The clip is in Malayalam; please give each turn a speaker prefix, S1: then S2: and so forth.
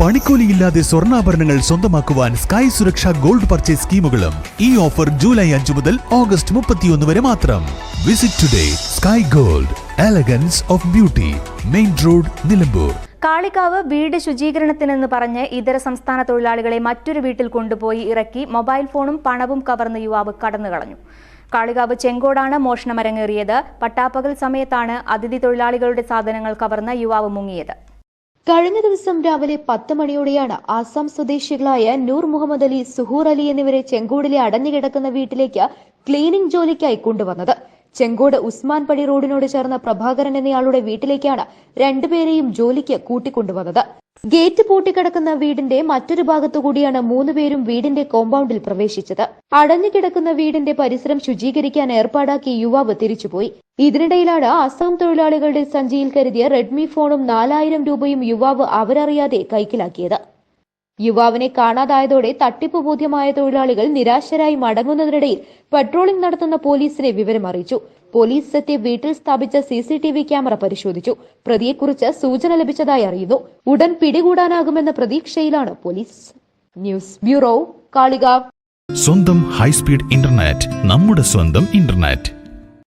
S1: പണിക്കൂലിയില്ലാതെ സ്വർണാഭരണങ്ങൾ സ്വന്തമാക്കുവാൻ സ്കൈ സുരക്ഷ ഗോൾഡ് പർച്ചേസ് സ്കീമുകളും ഈ ഓഫർ ജൂലൈ അഞ്ചു മുതൽ ഓഗസ്റ്റ് മുപ്പത്തിയൊന്ന് വരെ മാത്രം. Visit today sky gold elegance of beauty main road Nilambur.
S2: Kalikavu വീട് ശുചീകരണത്തിനെന്ന് പറഞ്ഞ് ഇതര സംസ്ഥാന തൊഴിലാളികളെ മറ്റൊരു വീട്ടിൽ കൊണ്ടുപോയി ഇറക്കി മൊബൈൽ ഫോണും പണവും കവർന്ന യുവാവ് കടന്നുകളഞ്ഞു കാളികാവ് ചെങ്കോടാണ് മോഷണമരങ്ങേറിയത്. പട്ടാപ്പകൽ സമയത്താണ് അതിഥി തൊഴിലാളികളുടെ സാധനങ്ങൾ കവർന്ന യുവാവ് മുങ്ങിയത്.
S3: കഴിഞ്ഞ ദിവസം രാവിലെ പത്ത് മണിയോടെയാണ് ആസാം സ്വദേശികളായ നൂർ മുഹമ്മദ് അലി സുഹൂർ അലി എന്നിവരെ ചെങ്കോടിലെ അടഞ്ഞുകിടക്കുന്ന വീട്ടിലേക്ക് ക്ലീനിംഗ് ജോലിക്കായി കൊണ്ടുവന്നത്. ചെങ്കോട് ഉസ്മാൻ പടി റോഡിനോട് ചേർന്ന പ്രഭാകരൻ എന്നയാളുടെ വീട്ടിലേക്കാണ് രണ്ടുപേരെയും ജോലിക്ക് കൂട്ടിക്കൊണ്ടുവന്നത്. ഗേറ്റ് പൂട്ടിക്കിടക്കുന്ന വീടിന്റെ മറ്റൊരു ഭാഗത്തുകൂടിയാണ് മൂന്നുപേരും വീടിന്റെ കോമ്പൗണ്ടിൽ പ്രവേശിച്ചത്. അടഞ്ഞുകിടക്കുന്ന വീടിന്റെ പരിസരം ശുചീകരിക്കാൻ ഏർപ്പാടാക്കി യുവാവ് തിരിച്ചുപോയി. ഇതിനിടയിലാണ് അസം തൊഴിലാളികളുടെ സഞ്ചിയിൽ കരുതിയ റെഡ്മി ഫോണും നാലായിരം രൂപയും യുവാവ് അവരറിയാതെ കൈക്കലാക്കിയത്. യുവാവിനെ കാണാതായതോടെ തട്ടിപ്പ് ബോധ്യമായ തൊഴിലാളികൾ നിരാശരായി മടങ്ങുന്നതിനിടയിൽ പട്രോളിംഗ് നടത്തുന്ന പോലീസിനെ വിവരം അറിയിച്ചു പോലീസ് എത്തി വീട്ടിൽ സ്ഥാപിച്ച C C T V camera പരിശോധിച്ചു. പ്രതിയെക്കുറിച്ച് സൂചന ലഭിച്ചതായി അറിയുന്നു. ഉടൻ പിടികൂടാനാകുമെന്ന പ്രതീക്ഷയിലാണ് പോലീസ്. News bureau Kalikavu.
S1: സ്വന്തം ഹൈസ്പീഡ് ഇന്റർനെറ്റ് നമ്മുടെ സ്വന്തം ഇന്റർനെറ്റ്.